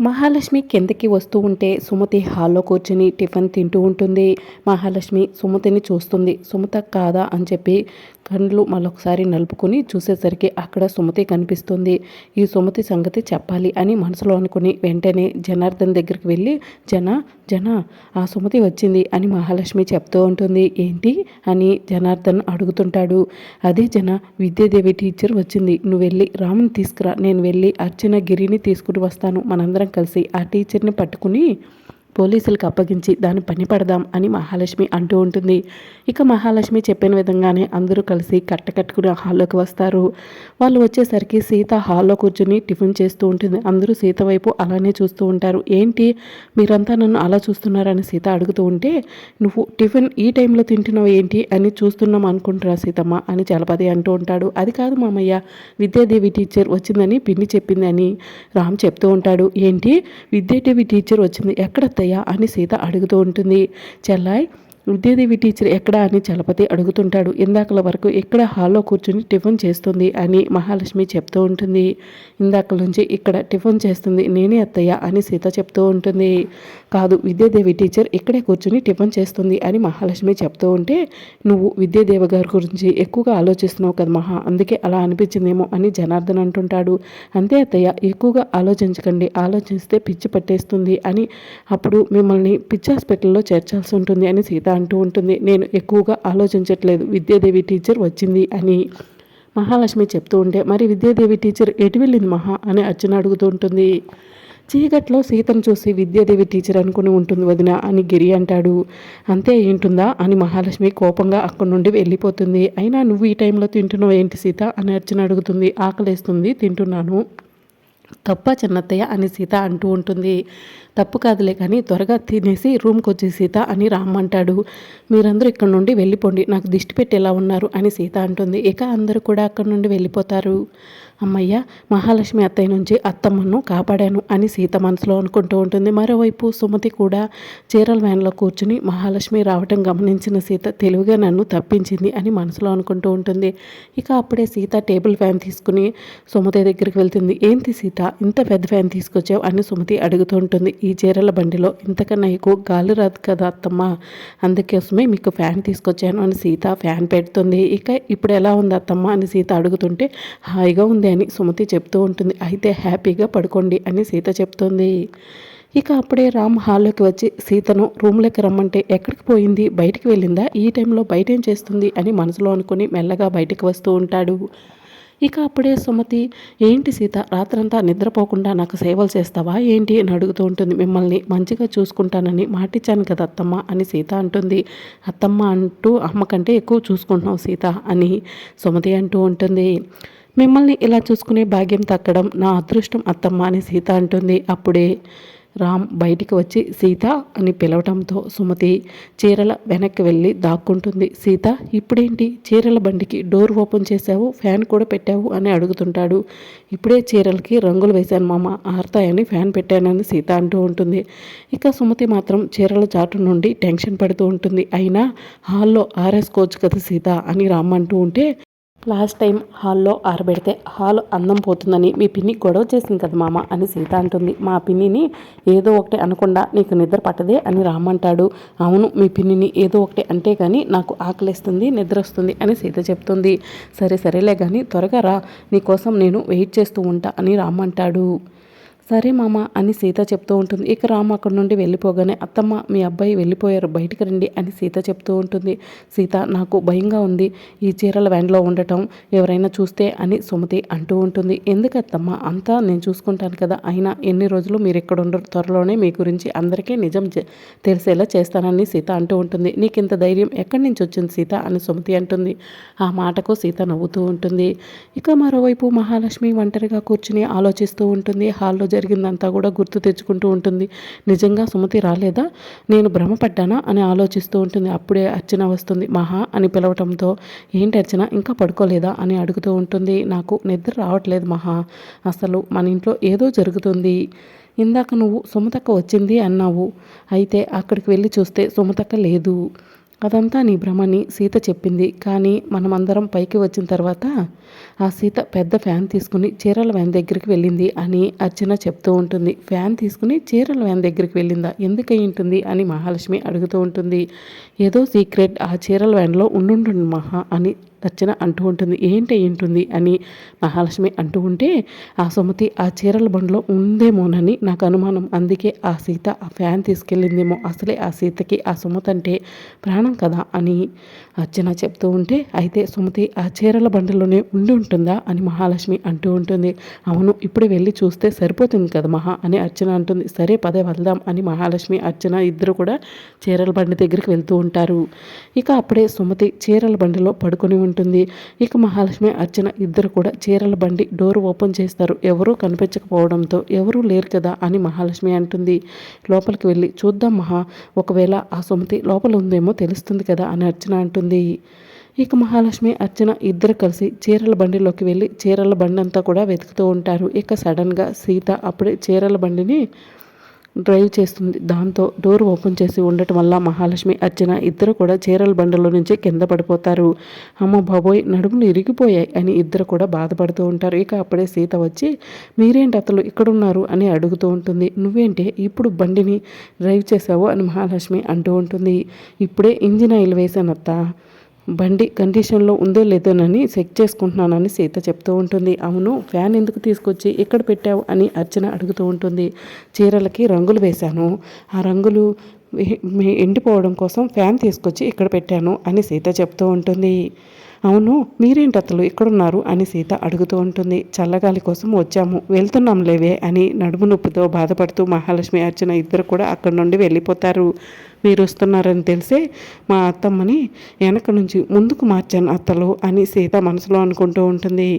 మహాలక్ష్మి కిందకి వస్తూ ఉంటే సుమతి హాల్లో కూర్చుని టిఫిన్ తింటూ ఉంటుంది. మహాలక్ష్మి సుమతిని చూస్తుంది. సుమత కాదా అని చెప్పి కళ్ళు మరొకసారి నలుపుకొని చూసేసరికి అక్కడ సుమతి కనిపిస్తుంది. ఈ సుమతి సంగతి చెప్పాలి అని మనసులో అనుకుని వెంటనే జనార్దన్ దగ్గరికి వెళ్ళి జన జన ఆ సుమతి వచ్చింది అని మహాలక్ష్మి చెప్తూ ఉంటుంది. ఏంటి అని జనార్దన్ అడుగుతుంటాడు. అదే జన విద్యాదేవి టీచర్ వచ్చింది. నువ్వు వెళ్ళి రాముని తీసుకురా. నేను వెళ్ళి అర్చన గిరిని తీసుకుని వస్తాను. మనందరం కలిసి ఆ టీచర్ని పట్టుకుని పోలీసులకు అప్పగించి దాన్ని పని పడదాం అని మహాలక్ష్మి అంటూ ఉంటుంది. ఇక మహాలక్ష్మి చెప్పిన విధంగానే అందరూ కలిసి కట్టకట్టుకుని హాల్లోకి వస్తారు. వాళ్ళు వచ్చేసరికి సీత హాల్లో కూర్చుని టిఫిన్ చేస్తూ ఉంటుంది. అందరూ సీత వైపు అలానే చూస్తూ ఉంటారు. ఏంటి? మీరంతా నన్ను అలా చూస్తున్నారని సీత అడుగుతూ ఉంటే నువ్వు టిఫిన్ ఈ టైంలో తింటున్నావు ఏంటి? అని చూస్తున్నాం అనుకుంటురా సీతమ్మ అని చలపతి అంటూ ఉంటాడు. అది కాదు మామయ్య విద్యాదేవి టీచర్ వచ్చిందని పిన్ని చెప్పిందని రామ్ చెప్తూ ఉంటాడు. ఏంటి? విద్యాదేవి టీచర్ వచ్చింది. ఎక్కడ అత్తయ్య అని సీత అడుగుతూ ఉంటుంది. చెల్లాయ్ విద్యాదేవి టీచర్ ఎక్కడ అని చలపతి అడుగుతుంటాడు. ఇందాకల వరకు ఇక్కడ హాల్లో కూర్చుని టిఫిన్ చేస్తుంది అని మహాలక్ష్మి చెప్తూ ఉంటుంది. ఇందాకల నుంచి ఇక్కడ టిఫిన్ చేస్తుంది నేనే అత్తయ్య అని సీత చెప్తూ ఉంటుంది. కాదు విద్యాదేవి టీచర్ ఇక్కడే కూర్చుని టిఫిన్ చేస్తుంది అని మహాలక్ష్మి చెప్తూ ఉంటే నువ్వు విద్యాదేవి గారి గురించి ఎక్కువగా ఆలోచిస్తున్నావు కదా మహా అందుకే అలా అనిపించిందేమో అని జనార్దన్ అంటుంటాడు. అంతే అత్తయ్య ఎక్కువగా ఆలోచించకండి ఆలోచిస్తే పిచ్చి పట్టేస్తుంది అని అప్పుడు మిమ్మల్ని పిచ్చి హాస్పిటల్లో చేర్చాల్సి ఉంటుంది అని సీత అంటూ ఉంటుంది. నేను ఎక్కువగా ఆలోచించట్లేదు. విద్యాదేవి టీచర్ వచ్చింది అని మహాలక్ష్మి చెప్తూ ఉంటే మరి విద్యాదేవి టీచర్ ఎటు వెళ్ళింది మహా? అని అర్చన అడుగుతూ ఉంటుంది. చీకట్లో సీతను చూసి విద్యాదేవి టీచర్ అనుకుని ఉంటుంది వదిన అని గిరి అంటాడు. అంతే ఏంటుందా? అని మహాలక్ష్మి కోపంగా అక్కడి నుండి వెళ్ళిపోతుంది. అయినా నువ్వు ఈ టైంలో తింటున్నావు ఏంటి సీత? అని అర్చన అడుగుతుంది. ఆకలేస్తుంది తింటున్నాను. తప్ప చిన్నత్తయ్య అని సీత అంటూ ఉంటుంది. తప్పు కాదులే కానీ త్వరగా తినేసి రూమ్కి వచ్చి సీత అని రామ్మంటాడు మీరందరూ ఇక్కడ నుండి వెళ్ళిపోండి నాకు దిష్టి పెట్టి ఎలా ఉన్నారు అని సీత అంటుంది. ఇక అందరూ కూడా అక్కడ నుండి వెళ్ళిపోతారు. అమ్మయ్య మహాలక్ష్మి అత్తయ్య నుంచి అత్తమ్మను కాపాడాను అని సీత మనసులో అనుకుంటూ ఉంటుంది. మరోవైపు సుమతి కూడా చీరల వ్యాన్లో కూర్చుని మహాలక్ష్మి రావటం గమనించిన సీత తెలివిగా నన్ను తప్పించింది అని మనసులో అనుకుంటూ ఉంటుంది. ఇక అప్పుడే సీత టేబుల్ ఫ్యాన్ తీసుకుని సుమతి దగ్గరికి వెళ్తుంది. ఏంటి సీత? ఇంత పెద్ద ఫ్యాన్ తీసుకొచ్చావు అని సుమతి అడుగుతూ ఉంటుంది ఈ చీరల బండిలో ఇంతకన్నా ఎక్కువ గాలి రాదు కదా అత్తమ్మ? అందుకోసమే మీకు ఫ్యాన్ తీసుకొచ్చాను అని సీత ఫ్యాన్ పెడుతుంది. ఇక ఇప్పుడు ఎలా ఉంది అత్తమ్మ? అని సీత అడుగుతుంటే హాయిగా ఉంది అని సుమతి చెప్తూ ఉంటుంది. అయితే హ్యాపీగా పడుకోండి అని సీత చెప్తుంది. ఇక అప్పుడే రామ్ హాల్లోకి వచ్చి సీతను రూమ్లోకి రమ్మంటే ఎక్కడికి పోయింది? బయటికి వెళ్ళిందా? ఈ టైంలో బయట ఏం చేస్తుంది? అని మనసులో అనుకుని మెల్లగా బయటికి వస్తూ ఉంటాడు. ఇక అప్పుడే సుమతి ఏంటి సీత రాత్రంతా నిద్రపోకుండా నాకు సేవలు చేస్తావా? ఏంటి? అని అడుగుతూ ఉంటుంది. మిమ్మల్ని మంచిగా చూసుకుంటానని మాటిచ్చాను కదా అత్తమ్మ అని సీత అంటుంది. అత్తమ్మ అంటూ అమ్మ కంటే ఎక్కువ చూసుకుంటున్నావు సీత అని సుమతి అంటూ ఉంటుంది. మిమ్మల్ని ఇలా చూసుకునే భాగ్యం తక్కడం నా అదృష్టం అత్తమ్మ అని సీత అంటుంది. అప్పుడే రామ్ బయటికి వచ్చి సీత అని పిలవటంతో సుమతి చీరల వెనక్కి వెళ్ళి దాక్కుంటుంది. సీత ఇప్పుడేంటి? చీరల బండికి డోర్ ఓపెన్ చేసావు ఫ్యాన్ కూడా పెట్టావు అని అడుగుతుంటాడు. ఇప్పుడే చీరలకి రంగులు వేశాను మామ ఆర్తాయని ఫ్యాన్ పెట్టానని సీత అంటూ ఉంటుంది. ఇక సుమతి మాత్రం చీరల చాటు నుండి టెన్షన్ పడుతూ ఉంటుంది. అయినా హాల్లో ఆర్ఎస్కోవచ్చు కదా సీత అని రామ్ అంటూ ఉంటే లాస్ట్ టైం హాల్లో ఆరబెడితే హాల్ అందం పోతుందని మీ పిన్ని గొడవ చేసింది కదా మామ అని సీత అంటుంది. మా పిన్నిని ఏదో ఒకటి అనకుండా నీకు నిద్ర పట్టదే అని రామంటాడు అవును మీ పిన్నిని ఏదో ఒకటి అంటే కానీ నాకు ఆకలిస్తుంది నిద్ర వస్తుంది అని సీత చెప్తుంది. సరే సరేలే కానీ త్వరగా రా నీకోసం నేను వెయిట్ చేస్తూ ఉంటా అని రామంటాడు సరే మామ అని సీత చెప్తూ ఉంటుంది. ఇక రామ అక్కడి నుండి వెళ్ళిపోగానే అత్తమ్మ మీ అబ్బాయి వెళ్ళిపోయారు బయటికి రండి అని సీత చెప్తూ ఉంటుంది. సీత నాకు భయంగా ఉంది. ఈ చీరల వ్యాన్లో ఉండటం ఎవరైనా చూస్తే అని సుమతి అంటూ ఉంటుంది. ఎందుకు అత్తమ్మ? అంతా నేను చూసుకుంటాను కదా. అయినా ఎన్ని రోజులు మీరు ఇక్కడ ఉండరు. త్వరలోనే మీ గురించి అందరికీ నిజం తెలిసేలా చేస్తానని సీత అంటూ ఉంటుంది. నీకు ఇంత ధైర్యం ఎక్కడి నుంచి వచ్చింది సీత? అని సుమతి అంటుంది. ఆ మాటకు సీత నవ్వుతూ ఉంటుంది. ఇక మరోవైపు మహాలక్ష్మి ఒంటరిగా కూర్చుని ఆలోచిస్తూ ఉంటుంది. హాల్లో జరిగిందంతా కూడా గుర్తు తెచ్చుకుంటూ ఉంటుంది. నిజంగా సుమతి రాలేదా? నేను భ్రమపడ్డానా? అని ఆలోచిస్తూ ఉంటుంది. అప్పుడే అర్చన వస్తుంది. మహా అని పిలవటంతో ఏంటి అర్చన? ఇంకా పడుకోలేదా? అని అడుగుతూ ఉంటుంది. నాకు నిద్ర రావట్లేదు మహా. అసలు మన ఇంట్లో ఏదో జరుగుతుంది. ఇందాక నువ్వు సుమతక్క వచ్చింది అన్నావు. అయితే అక్కడికి వెళ్ళి చూస్తే సుమతక్క లేదు. అదంతా నీ భ్రమని సీత చెప్పింది. కానీ మనమందరం పైకి వచ్చిన తర్వాత ఆ సీత పెద్ద ఫ్యాన్ తీసుకుని చీరల వ్యాన్ దగ్గరికి వెళ్ళింది అని అర్చన చెప్తూ ఉంటుంది. ఫ్యాన్ తీసుకుని చీరల వ్యాన్ దగ్గరికి వెళ్ళిందా? ఎందుకై ఉంటుంది? అని మహాలక్ష్మి అడుగుతూ ఉంటుంది. ఏదో సీక్రెట్ ఆ చీరల వ్యాన్లో ఉండుంటుంది మహా అని రచన అంటూ ఉంటుంది. ఏంటి ఏంటుంది అని మహాలక్ష్మి అంటూ ఉంటే ఆ సుమతి ఆ చీరల బండిలో ఉందేమోనని నాకు అనుమానం. అందుకే ఆ సీత ఆ ఫ్యాన్ తీసుకెళ్ళిందేమో. అసలే ఆ సీతకి ఆ సుమతి అంటే ప్రాణం కదా అని అర్చన చెప్తూ ఉంటే అయితే సుమతి ఆ చీరల బండిలోనే ఉండి ఉంటుందా? అని మహాలక్ష్మి అంటూ ఉంటుంది. అవును ఇప్పుడు వెళ్ళి చూస్తే సరిపోతుంది కదా మహా అని అర్చన అంటుంది. సరే పదే వెళ్దాం అని మహాలక్ష్మి అర్చన ఇద్దరు కూడా చీరల బండి దగ్గరికి వెళ్తూ ఉంటారు. ఇక అప్పుడే సుమతి చీరల బండిలో పడుకొని ఉంటుంది. ఇక మహాలక్ష్మి అర్చన ఇద్దరు కూడా చీరల బండి డోర్ ఓపెన్ చేస్తారు. ఎవరూ కనిపించకపోవడంతో ఎవరూ లేరు కదా అని మహాలక్ష్మి అంటుంది. లోపలికి వెళ్ళి చూద్దాం మహా. ఒకవేళ ఆ సుమతి లోపల ఉందేమో తెలుస్తుంది కదా అని అర్చన అంటుంది. ఇక మహాలక్ష్మి అర్చన ఇద్దరు కలిసి చీరల బండిలోకి వెళ్ళి చీరల బండి అంతా కూడా వెతుకుతూ ఉంటారు. ఇక సడన్గా సీత అప్పుడే చీరల బండిని డ్రైవ్ చేస్తుంది. దాంతో డోర్ ఓపెన్ చేసి ఉండటం వల్ల మహాలక్ష్మి అర్చన ఇద్దరు కూడా చీరల బండలో నుంచి కింద పడిపోతారు. అమ్మ బాబోయ్ నడుములు ఇరిగిపోయాయి అని ఇద్దరు కూడా బాధపడుతూ ఉంటారు. ఇక అప్పుడే సీత వచ్చి మీరేంటి అతలు ఇక్కడున్నారు? అని అడుగుతూ ఉంటుంది. నువ్వేంటే ఇప్పుడు బండిని డ్రైవ్ చేసావు అని మహాలక్ష్మి అంటూ ఉంటుంది. ఇప్పుడే ఇంజిన్ ఆయిల్ వేసానత్త బండి కండిషన్లో ఉందో లేదోనని చెక్ చేసుకుంటున్నానని సీత చెప్తూ ఉంటుంది. అవును ఫ్యాన్ ఎందుకు తీసుకొచ్చి ఎక్కడ పెట్టావు అని అర్చన అడుగుతూ ఉంటుంది. చీరలకి రంగులు వేశాను. ఆ రంగులు ఎండిపోవడం కోసం ఫ్యాన్ తీసుకొచ్చి ఇక్కడ పెట్టాను అని సీత చెప్తూ ఉంటుంది. అవును మీరేంటి అతలు ఇక్కడున్నారు అని సీత అడుగుతూ ఉంటుంది. చల్లగాలి కోసం వచ్చాము వెళ్తున్నాం లేవే అని నడుము నొప్పితో బాధపడుతూ మహాలక్ష్మి అర్చన ఇద్దరు కూడా అక్కడి నుండి వెళ్ళిపోతారు. మీరు వస్తున్నారని తెలిసే మా అత్తమ్మని వెనక నుంచి ముందుకు మార్చాను అత్తలు అని సీత మనసులో అనుకుంటూ ఉంటుంది.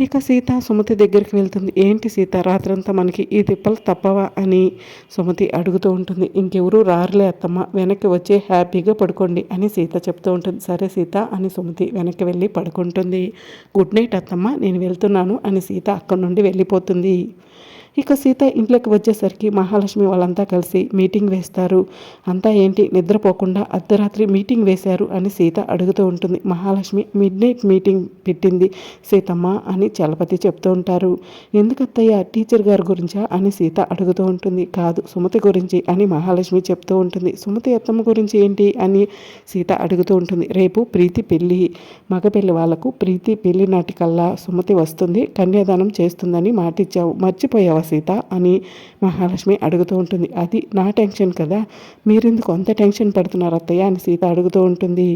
ఇక సీత సుమతి దగ్గరికి వెళ్తుంది. ఏంటి సీత రాత్రంతా మనకి ఈ తిప్పలు తప్పవా అని సుమతి అడుగుతూ ఉంటుంది. ఇంకెవరూ రారులే అత్తమ్మ వెనక్కి వచ్చే హ్యాపీగా పడుకోండి అని సీత చెప్తూ ఉంటుంది. సరే సీత అని సుమతి వెనక్కి వెళ్ళి పడుకుంటుంది. గుడ్ నైట్ అత్తమ్మ నేను వెళ్తున్నాను అని సీత అక్కడి నుండి వెళ్ళిపోతుంది. ఇక సీత ఇంట్లోకి వచ్చేసరికి మహాలక్ష్మి వాళ్ళంతా కలిసి మీటింగ్ వేస్తారు. అంతా ఏంటి? నిద్రపోకుండా అర్ధరాత్రి మీటింగ్ వేశారు అని సీత అడుగుతూ ఉంటుంది. మహాలక్ష్మి మిడ్ నైట్ మీటింగ్ పెట్టింది సీతమ్మ అని చలపతి చెప్తూ ఉంటారు. ఎందుకత్తయ్య? టీచర్ గారి గురించా? అని సీత అడుగుతూ ఉంటుంది. కాదు సుమతి గురించి అని మహాలక్ష్మి చెప్తూ ఉంటుంది. సుమతి అత్తమ్మ గురించి ఏంటి? అని సీత అడుగుతూ ఉంటుంది. రేపు ప్రీతి పెళ్ళి. మగ పెళ్ళి వాళ్ళకు ప్రీతి పెళ్ళి నాటికల్లా సుమతి వస్తుంది. కన్యాదానం చేస్తుందని మాటిచ్చావు. మర్చిపోయావు సీత అని మహాలక్ష్మి అడుగుతూ ఉంటుంది. అది నా టెన్షన్ కదా మీరెందుకు అంత టెన్షన్ పడుతున్నారు అత్తయ్య అని సీత అడుగుతూ ఉంటుంది.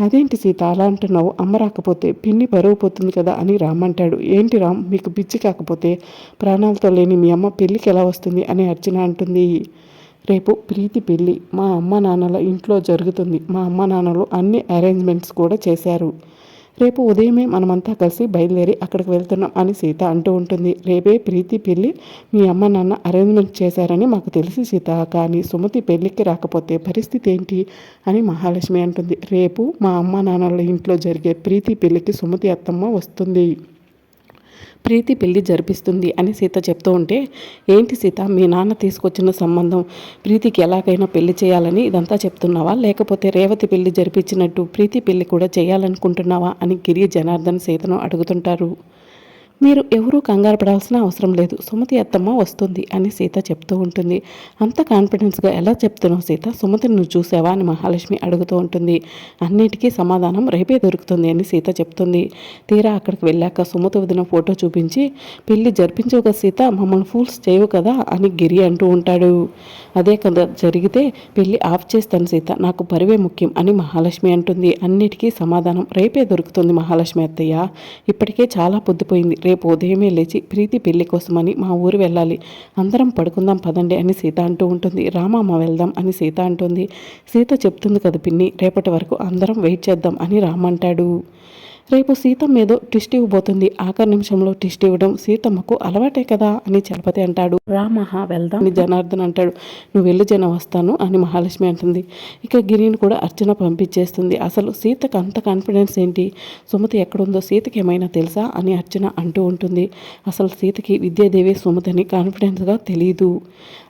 అదేంటి సీత అలా అంటున్నావు? అమ్మ రాకపోతే పిన్ని బరువు పోతుంది కదా అని రామ్ అంటాడు. ఏంటి రామ్ మీకు పిచ్చి కాకపోతే ప్రాణాలతో లేని మీ అమ్మ పెళ్ళికి ఎలా వస్తుంది? అని అర్చన అంటుంది. రేపు ప్రీతి పెళ్ళి మా అమ్మ నాన్నల ఇంట్లో జరుగుతుంది. మా అమ్మ నాన్నలు అన్ని అరేంజ్మెంట్స్ కూడా చేశారు. రేపు ఉదయమే మనమంతా కలిసి బయలుదేరి అక్కడికి వెళ్తున్నాం అని సీత అంటూ ఉంటుంది. రేపే ప్రీతి పెళ్ళి మీ అమ్మ నాన్న అరేంజ్మెంట్ చేశారని మాకు తెలిసి సీత. కానీ సుమతి పెళ్ళికి రాకపోతే పరిస్థితి ఏంటి అని మహాలక్ష్మి అంటుంది. రేపు మా అమ్మ నాన్నల ఇంట్లో జరిగే ప్రీతి పెళ్ళికి సుమతి అత్తమ్మ వస్తుంది. ప్రీతి పెళ్ళి జరిపిస్తుంది అని సీత చెప్తూ ఉంటే ఏంటి సీత మీ నాన్న తీసుకొచ్చిన సంబంధం? ప్రీతికి ఎలాగైనా పెళ్ళి చేయాలని ఇదంతా చెప్తున్నావా? లేకపోతే రేవతి పెళ్ళి జరిపించినట్టు ప్రీతి పెళ్ళి కూడా చేయాలనుకుంటున్నావా? అని గిరి జనార్దన్ సీతను అడుగుతుంటారు. మీరు ఎవరూ కంగారు పడాల్సిన అవసరం లేదు. సుమతి అత్తమ్మ వస్తుంది అని సీత చెప్తూ ఉంటుంది. అంత కాన్ఫిడెన్స్గా ఎలా చెప్తున్నావు సీత? సుమతిని నువ్వు చూసావా అని మహాలక్ష్మి అడుగుతూ ఉంటుంది. అన్నిటికీ సమాధానం రేపే దొరుకుతుంది అని సీత చెప్తుంది. తీరా అక్కడికి వెళ్ళాక సుమతి వదిన ఫోటో చూపించి పెళ్ళి జరిపించవు కదా సీత మమ్మల్ని ఫూల్స్ చేయవు కదా అని గిరి అంటూ ఉంటాడు. అదే కదా జరిగితే పెళ్ళి ఆఫ్ చేస్తాను సీత నాకు పరివే ముఖ్యం అని మహాలక్ష్మి అంటుంది. అన్నిటికీ సమాధానం రేపే దొరుకుతుంది మహాలక్ష్మి అత్తయ్య. ఇప్పటికే చాలా పొద్దుపోయింది. రేపు ఉదయమే లేచి ప్రీతి పెళ్ళి కోసమని మా ఊరు వెళ్ళాలి. అందరం పడుకుందాం పదండి అని సీత అంటూ ఉంటుంది. రామమ్మ వెళ్దాం అని సీత అంటుంది. సీత చెప్తుంది కదా పిన్ని రేపటి వరకు అందరం వెయిట్ చేద్దాం అని రామంటాడు రేపు సీతమ్మ ఏదో ట్విస్ట్ ఇవ్వబోతుంది. ఆఖరి నిమిషంలో ట్విస్ట్ ఇవ్వడం సీతమ్మకు అలవాటే కదా అని చలపతి అంటాడు. రా మహా వెళ్దాం. అని జనార్దన్ అంటాడు. నువ్వు వెళ్ళి జన వస్తాను అని మహాలక్ష్మి అంటుంది. ఇక గిరిని కూడా అర్చన పంపించేస్తుంది. అసలు సీతకు అంత కాన్ఫిడెన్స్ ఏంటి? సుమతి ఎక్కడుందో సీతకి ఏమైనా తెలుసా అని అర్చన అంటూ ఉంటుంది. అసలు సీతకి విద్యాదేవి సుమతిని కాన్ఫిడెన్స్గా తెలియదు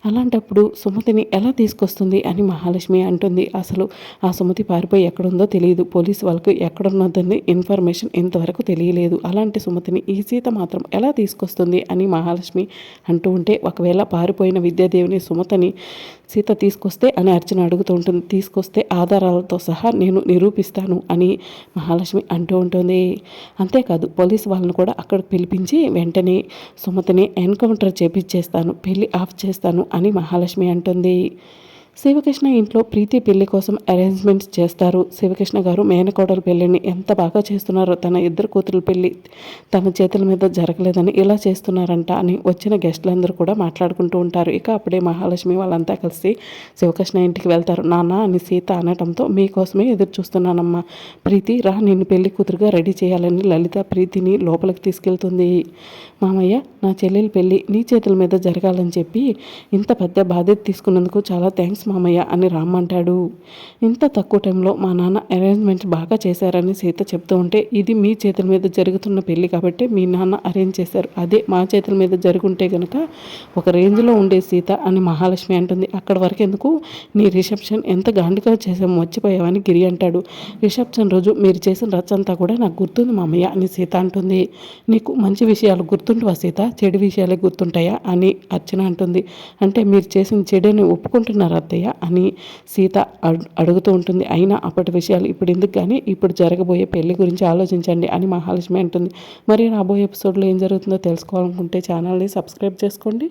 అలాంటప్పుడు సుమతిని ఎలా తీసుకొస్తుంది అని మహాలక్ష్మి అంటుంది. అసలు ఆ సుమతి పారిపోయి ఎక్కడుందో తెలియదు పోలీసు వాళ్ళకు ఎక్కడున్నదని ఇన్ఫర్మేషన్ ఇంతవరకు తెలియలేదు. అలాంటి సుమతిని ఈ సీత మాత్రం ఎలా తీసుకొస్తుంది అని మహాలక్ష్మి అంటూ ఉంటే ఒకవేళ పారిపోయిన విద్యాదేవిని సుమతని సీత తీసుకొస్తే అని అర్చన అడుగుతూ ఉంటుంది తీసుకొస్తే ఆధారాలతో సహా నేను నిరూపిస్తాను అని మహాలక్ష్మి అంటూ ఉంటుంది. అంతేకాదు పోలీస్ వాళ్ళని కూడా అక్కడికి పిలిపించి వెంటనే సుమతిని ఎన్కౌంటర్ చేపించేస్తాను పెళ్ళి ఆఫ్ చేస్తాను అని మహాలక్ష్మి అంటుంది. శివకృష్ణ ఇంట్లో ప్రీతి పెళ్ళి కోసం అరేంజ్మెంట్స్ చేస్తారు. శివకృష్ణ గారు మేనకోడల పెళ్ళిని ఎంత బాగా చేస్తున్నారో తన ఇద్దరు కూతురు పెళ్ళి తన చేతుల మీద జరగలేదని ఇలా చేస్తున్నారంట అని వచ్చిన గెస్టులందరూ కూడా మాట్లాడుకుంటూ ఉంటారు. ఇక అప్పుడే మహాలక్ష్మి వాళ్ళంతా కలిసి శివకృష్ణ ఇంటికి వెళ్తారు. నాన్న అని సీత అనటంతో మీకోసమే ఎదురు చూస్తున్నానమ్మా. ప్రీతి రా నిన్ను పెళ్ళి కూతురుగా రెడీ చేయాలని లలిత ప్రీతిని లోపలికి తీసుకెళ్తుంది. మామయ్య నా చెల్లెలి పెళ్ళి నీ చేతుల మీద జరగాలని చెప్పి ఇంత పెద్ద బాధ్యత తీసుకున్నందుకు చాలా థ్యాంక్స్ మామయ్య అని రామ్ అంటాడు ఇంత తక్కువ టైంలో మా నాన్న అరేంజ్మెంట్స్ బాగా చేశారని సీత చెప్తూ ఉంటే ఇది మీ చేతుల మీద జరుగుతున్న పెళ్ళి కాబట్టి మీ నాన్న అరేంజ్ చేశారు. అదే మా చేతుల మీద జరుగుంటే కనుక ఒక రేంజ్లో ఉండే సీత అని మహాలక్ష్మి అంటుంది. అక్కడ వరకు ఎందుకు? నీ రిసెప్షన్ ఎంత గాండిగా చేసాము మర్చిపోయావని గిరి అంటాడు. రిసెప్షన్ రోజు మీరు చేసిన రచ్చ అంతా కూడా నాకు గుర్తుంది మామయ్య అని సీత అంటుంది. నీకు మంచి విషయాలు గుర్తుంటువా సీత? చెడు విషయాలే గుర్తుంటాయా అని అర్చన అంటుంది. అంటే మీరు చేసిన చెడుని ఒప్పుకుంటున్నారు అత్తయ్య అని సీత అడుగుతూ ఉంటుంది. అయినా అప్పటి విషయాలు ఇప్పుడు ఎందుకు కానీ ఇప్పుడు జరగబోయే పెళ్ళి గురించి ఆలోచించండి అని మహాలక్ష్మి అంటుంది. మరి రాబోయే ఎపిసోడ్లో ఏం జరుగుతుందో తెలుసుకోవాలనుకుంటే ఛానల్ని సబ్స్క్రైబ్ చేసుకోండి.